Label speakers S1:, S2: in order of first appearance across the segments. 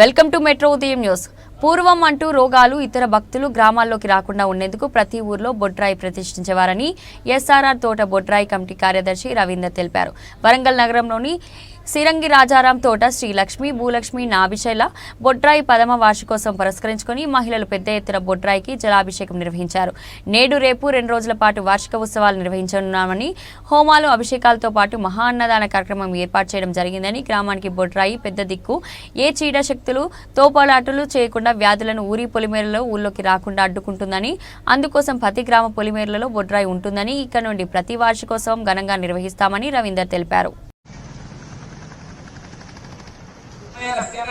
S1: Welcome to metro ఉదయం news. పూర్వం అంటూ రోగాలు ఇతర భక్తులు గ్రామాల్లోకి రాకుండా ఉండేందుకు ప్రతి ఊర్లో బొడ్రాయి ప్రతిష్ఠించేవారని ఎస్ఆర్ఆర్ తోట బొడ్రాయి కమిటీ కార్యదర్శి రవీందర్ తెలిపారు. వరంగల్ నగరంలోని సిరంగి రాజారాం తోట శ్రీలక్ష్మి భూలక్ష్మి నాభిశైల బొడ్రాయి పదమ వార్షికోత్సవం పురస్కరించుకొని మహిళలు పెద్ద ఎత్తున బొడ్రాయికి జలాభిషేకం నిర్వహించారు. నేడు రేపు రెండు రోజుల పాటు వార్షిక ఉత్సవాలు నిర్వహించనున్నామని హోమాలు అభిషేకాలతో పాటు మహా అన్నదాన కార్యక్రమం ఏర్పాటు చేయడం జరిగిందని గ్రామానికి బొడ్రాయి పెద్ద దిక్కు. ఏ చీడ శక్తులు తోపాలాటలు చేయకుండా వ్యాధులను ఊరి పొలిమేరలో ఊళ్ళోకి రాకుండా అడ్డుకుంటుందని అందుకోసం ప్రతి గ్రామ పొలిమేరలలో బొడ్రాయి ఉంటుందని ఇక్కడ నుండి ప్రతి వార్షికోత్సవం ఘనంగా నిర్వహిస్తామని రవీందర్ తెలిపారు.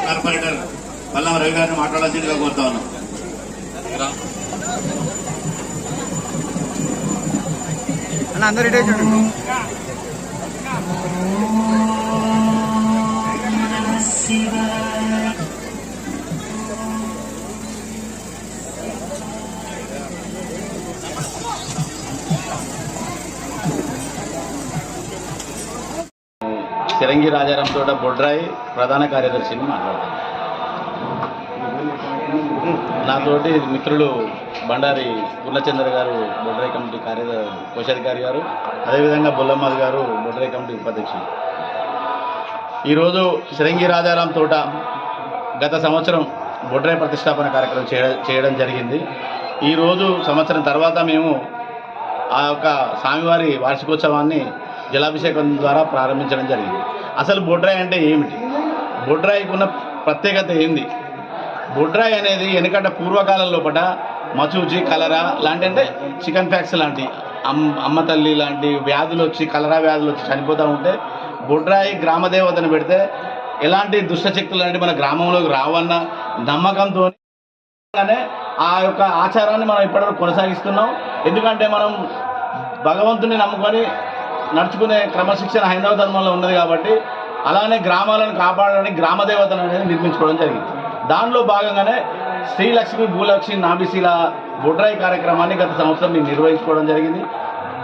S2: కార్పొరేటర్ పల్లం రవి గారిని మాట్లాడాల్సిందిగా కోరుతా ఉన్నాం.
S3: అన్న అందరు
S2: సిరంగి రాజారాం తోట బొడ్రాయి ప్రధాన కార్యదర్శిని మాట్లాడతాను నాతోటి మిత్రులు బండారి పూర్ణచంద్ర గారు బొడ్రాయి కమిటీ కార్య కోశాధికారి గారు అదేవిధంగా బుల్లమ్మద్ గారు బొడ్రాయి కమిటీ ఉపాధ్యక్షులు. ఈరోజు సిరంగి రాజారాం తోట గత సంవత్సరం బొడ్రాయి ప్రతిష్టాపన కార్యక్రమం చేయడం జరిగింది. ఈరోజు సంవత్సరం తర్వాత మేము ఆ యొక్క స్వామివారి వార్షికోత్సవాన్ని జలాభిషేకం ద్వారా ప్రారంభించడం జరిగింది. అసలు బొడ్రాయి అంటే ఏమిటి? బొడ్రాయికి ఉన్న ప్రత్యేకత ఏంది? బొడ్రాయి అనేది వెనకట పూర్వకాలం లోపల మచూచి కలరా లాంటి అంటే చికెన్ ఫ్యాక్స్ లాంటి అమ్ అమ్మ తల్లి లాంటి వ్యాధులు వచ్చి కలరా వ్యాధులు వచ్చి చనిపోతూ ఉంటే బొడ్రాయి గ్రామదేవతను పెడితే ఎలాంటి దుష్టశక్తులు లాంటి మన గ్రామంలోకి రావన్న నమ్మకంతో ఆ యొక్క ఆచారాన్ని మనం ఇప్పటివరకు కొనసాగిస్తున్నాం. ఎందుకంటే మనం భగవంతుని నమ్ముకొని నడుచుకునే క్రమశిక్షణ హైందవ ధర్మంలో ఉన్నది కాబట్టి అలానే గ్రామాలను కాపాడడానికి గ్రామదేవతను అనేది నిర్మించుకోవడం జరిగింది. దానిలో భాగంగానే శ్రీలక్ష్మి భూలక్ష్మి నాభిశీల బుడ్రాయి కార్యక్రమాన్ని గత సంవత్సరం మేము నిర్వహించుకోవడం జరిగింది.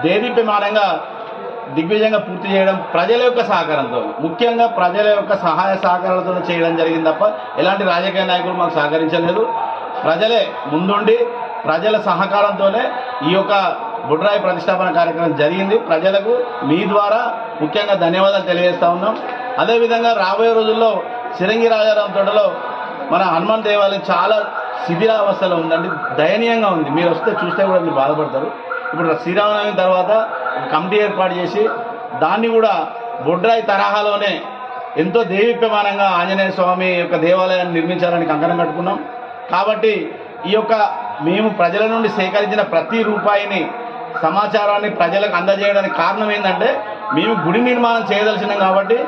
S2: దేదీప్యమానంగా దిగ్విజయంగా పూర్తి చేయడం ప్రజల యొక్క సహకారంతో ముఖ్యంగా ప్రజల యొక్క సహాయ సహకారాలతో చేయడం జరిగింది తప్ప ఎలాంటి రాజకీయ నాయకులు మాకు సహకరించలేదు. ప్రజలే ముందుండి ప్రజల సహకారంతోనే ఈ యొక్క బుడ్రాయి ప్రతిష్టాపన కార్యక్రమం జరిగింది. ప్రజలకు మీ ద్వారా ముఖ్యంగా ధన్యవాదాలు తెలియజేస్తా ఉన్నాం. అదేవిధంగా రాబోయే రోజుల్లో సిరంగి రాజారాం తోటలో మన హనుమాన్ దేవాలయం చాలా శిథిలావస్థలో ఉందండి. దయనీయంగా ఉంది. మీరు వస్తే చూస్తే కూడా మీరు బాధపడతారు. ఇప్పుడు శ్రీరామనవమి తర్వాత కమిటీ ఏర్పాటు చేసి దాన్ని కూడా బొడ్రాయి తరహాలోనే ఎంతో దేవీప్యమానంగా ఆంజనేయ స్వామి యొక్క దేవాలయాన్ని నిర్మించాలని కంకణం కట్టుకున్నాం. కాబట్టి ఈ యొక్క మేము ప్రజల నుండి సేకరించిన ప్రతి రూపాయిని సమాచారాన్ని ప్రజలకు అందజేయడానికి కారణం ఏంటంటే మేము గుడి నిర్మాణం చేయదలిసినాం కాబట్టి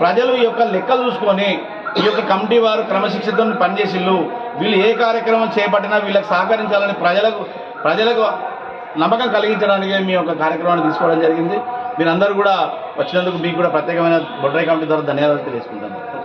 S2: ప్రజలు ఈ యొక్క లెక్కలు చూసుకొని ఈ యొక్క కమిటీ వారు క్రమశిక్షణతో పనిచేసిళ్ళు. వీళ్ళు ఏ కార్యక్రమం చేపట్టినా వీళ్ళకి సహకరించాలని ప్రజలకు ప్రజలకు నమ్మకం కలిగించడానికి మీ యొక్క కార్యక్రమాన్ని తీసుకోవడం జరిగింది. మీరందరూ కూడా వచ్చినందుకు మీకు కూడా ప్రత్యేకమైన బొడ్రాయి కమిటీ ద్వారా ధన్యవాదాలు తెలియజేసుకుంటాను